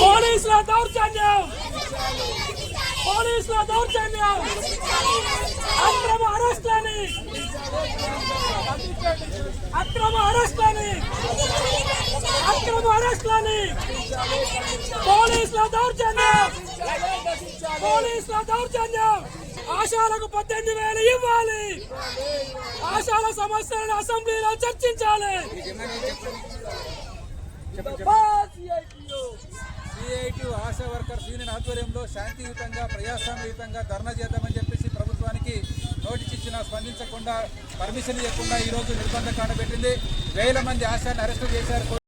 పోలీసుల దౌర్జన్యం నిర్చిించాలి పోలీసుల దౌర్జన్యం నిర్చిించాలి అక్రమ అరస్తానీ అక్రమ అరస్తానీ అక్రమ అరస్తానీ పోలీసుల దౌర్జన్యం నిర్చిించాలి పోలీసుల దౌర్జన్యం ఆశాలకు 18000 ఇవ్వాలి ఆశాల సమస్యల అసెంబ్లీలో చర్చించాలి ఆశా వర్కర్స్ యూనియన్ ఆధ్వర్యంలో శాంతియుతంగా ప్రజాస్వామ్యయుతంగా ధర్నా చేద్దామని చెప్పేసి ప్రభుత్వానికి నోటీస్ ఇచ్చినా స్పందించకుండా పర్మిషన్ ఇవ్వకుండా ఈరోజు నిర్బంధం కానబెట్టింది వేల మంది ఆశాన్ని అరెస్టు చేశారు